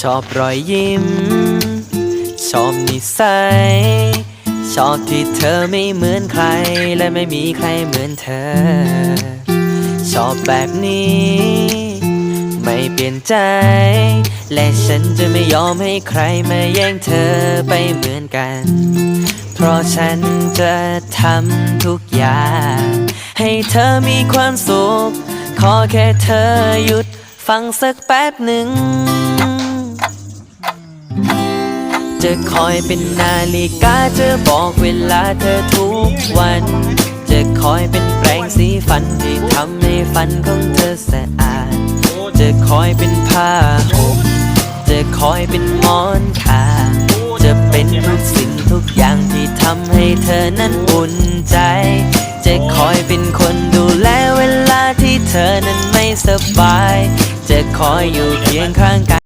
ชอบรอยยิ้ม ชอบนิสัย ชอบที่เธอไม่เหมือนใคร และไม่มีใครเหมือนเธอ ชอบแบบนี้ ไม่เปลี่ยนใจ และฉันจะไม่ยอมให้ใครมาแย่งเธอไปเหมือนกัน เพราะฉันจะทำทุกอย่าง ให้เธอมีความสุข ขอแค่เธอหยุดฟังสักแป๊บหนึ่ง จะคอยเป็นนาฬิกาจะบอกเวลาเธอทุกวัน จะคอยเป็นแปรงสีฟันที่ทำให้ฟันของเธอสะอาด จะคอยเป็นผ้าห่มจะคอยเป็นมอนขาจะเป็นทุกสิ่งทุกอย่างที่ทำให้เธอนั้นอุ่นใจ จะคอยเป็นคนดูแลเวลาที่เธอนั้นไม่สบาย จะคอยอยู่เคียงข้างกัน